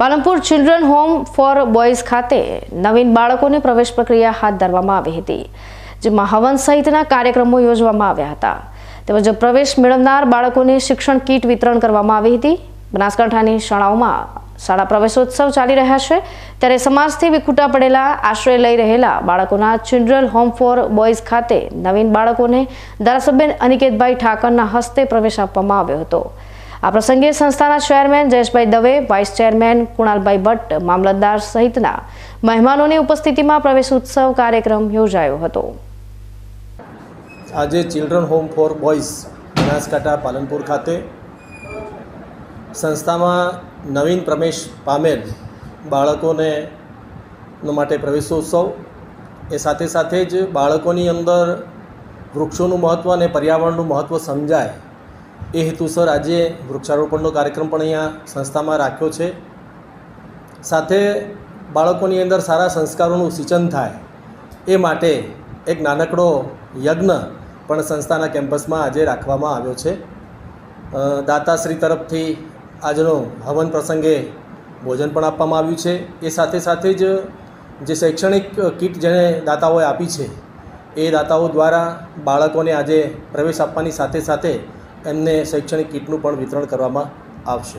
Palanpur children home for boys ખાતે નવીન બાળકોને પ્રવેશ પ્રક્રિયા હાથ ધરવામાં આવી હતી, જેમાં હવન સહિતના કાર્યક્રમો યોજવામાં આવ્યા હતા. તેમજ પ્રવેશ મેળવનાર બાળકોને શિક્ષણ કીટ વિતરણ કરવામાં આવી હતી. બનાસકાંઠાની શાળાઓમાં શાળા પ્રવેશોત્સવ ચાલી રહ્યા છે. ત્યારે સમાજથી વિખૂટા પડેલા, આશ્રય લઈ રહેલા બાળકોના ચિલ્ડ્રન હોમ ફોર બોયઝ ખાતે નવીન બાળકોને ધારાસભ્ય અનિકેતભાઈ ઠાકરના હસ્તે પ્રવેશ આપવામાં આવ્યો હતો. આ પ્રસંગે સંસ્થાના chairman Jayeshbhai Dave, vice chairman Kunalbhai Bhatt, મામલતદાર સહિતના મહેમાનોની ઉપસ્થિતિમાં પ્રવેશ ઉત્સવ કાર્યક્રમ યોજાયો હતો. આજે children home for boys Banaskantha Palanpur ખાતે સંસ્થામાં નવીન પ્રવેશ પામેલ બાળકોને માટે પ્રવેશોત્સવ એ સાથે સાથે જ બાળકોની અંદર વૃક્ષોનું મહત્ત્વ અને પર્યાવરણનું મહત્ત્વ સમજાય. એ હેતુસર આજે વૃક્ષારોપણનો કાર્યક્રમ પણ અહીંયા સંસ્થામાં રાખ્યો છે. સાથે બાળકોની અંદર સારા સંસ્કારોનું સિંચન થાય એ માટે એક નાનકડો યજ્ઞ પણ સંસ્થાના કેમ્પસમાં આજે રાખવામાં આવ્યો છે. દાતાશ્રી તરફથી આજનો હવન પ્રસંગે ભોજન પણ આપવામાં આવ્યું છે. એ સાથે સાથે જ જે શૈક્ષણિક કીટ જેણે દાતાઓએ આપી છે, એ દાતાઓ દ્વારા બાળકોને આજે પ્રવેશ આપવાની સાથે સાથે એમને શૈક્ષણિક કીટનું પણ વિતરણ કરવામાં આવશે.